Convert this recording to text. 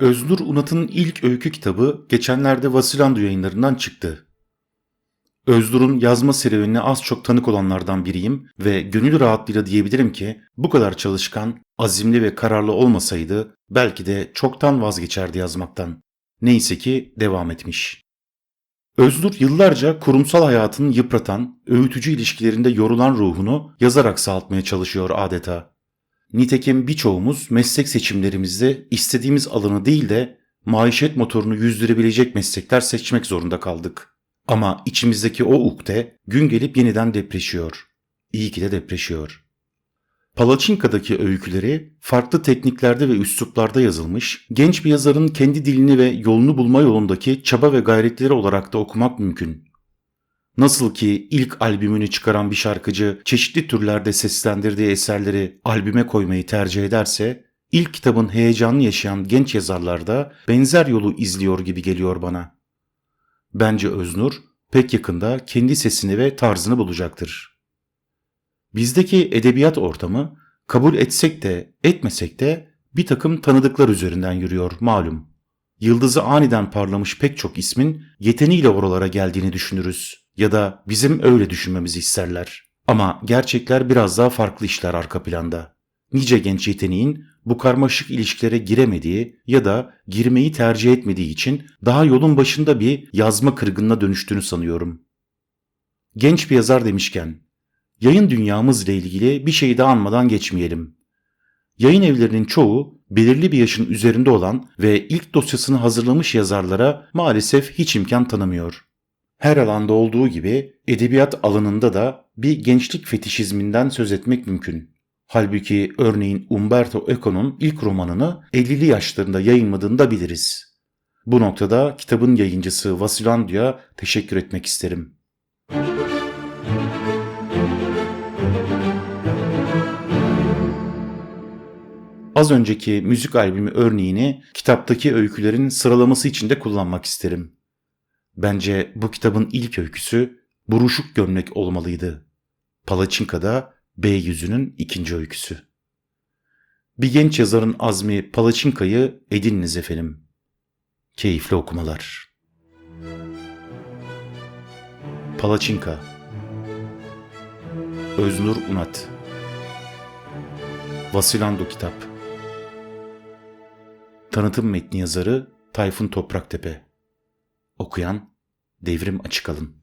Özgür Unat'ın ilk öykü kitabı geçenlerde Vasilandu yayınlarından çıktı. Özdur'un yazma serüvenine az çok tanık olanlardan biriyim ve gönül rahatlığıyla diyebilirim ki bu kadar çalışkan, azimli ve kararlı olmasaydı belki de çoktan vazgeçerdi yazmaktan. Neyse ki devam etmiş. Öznur yıllarca kurumsal hayatını yıpratan, öğütücü ilişkilerinde yorulan ruhunu yazarak sağaltmaya çalışıyor adeta. Nitekim birçoğumuz meslek seçimlerimizde istediğimiz alanı değil de maişet motorunu yüzdürebilecek meslekler seçmek zorunda kaldık. Ama içimizdeki o ukde gün gelip yeniden depreşiyor. İyi ki de depreşiyor. Palaçinka'daki öyküleri farklı tekniklerde ve üsluplarda yazılmış, genç bir yazarın kendi dilini ve yolunu bulma yolundaki çaba ve gayretleri olarak da okumak mümkün. Nasıl ki ilk albümünü çıkaran bir şarkıcı çeşitli türlerde seslendirdiği eserleri albüme koymayı tercih ederse, ilk kitabın heyecanını yaşayan genç yazarlar da benzer yolu izliyor gibi geliyor bana. Bence Öznur pek yakında kendi sesini ve tarzını bulacaktır. Bizdeki edebiyat ortamı kabul etsek de etmesek de bir takım tanıdıklar üzerinden yürüyor malum. Yıldızı aniden parlamış pek çok ismin yeteneğiyle oralara geldiğini düşünürüz ya da bizim öyle düşünmemizi isterler. Ama gerçekler biraz daha farklı işler arka planda. Nice genç yeteneğin bu karmaşık ilişkilere giremediği ya da girmeyi tercih etmediği için daha yolun başında bir yazma kırgınına dönüştüğünü sanıyorum. Genç bir yazar demişken, yayın dünyamız ile ilgili bir şeyi de anmadan geçmeyelim. Yayın evlerinin çoğu belirli bir yaşın üzerinde olan ve ilk dosyasını hazırlamış yazarlara maalesef hiç imkan tanımıyor. Her alanda olduğu gibi edebiyat alanında da bir gençlik fetişizminden söz etmek mümkün. Halbuki örneğin Umberto Eco'nun ilk romanını 50'li yaşlarında yayınladığını da biliriz. Bu noktada kitabın yayıncısı Vasilandio'ya teşekkür etmek isterim. Az önceki müzik albümü örneğini kitaptaki öykülerin sıralaması için de kullanmak isterim. Bence bu kitabın ilk öyküsü Buruşuk Gömlek olmalıydı. Palaçinka'da B yüzünün ikinci öyküsü. Bir genç yazarın azmi Palaçinka'yı edininiz efendim. Keyifli okumalar. Palaçinka Öznur Unat Vasilando Kitap Tanıtım metni yazarı Tayfun Topraktepe. Okuyan Devrim Açıkalın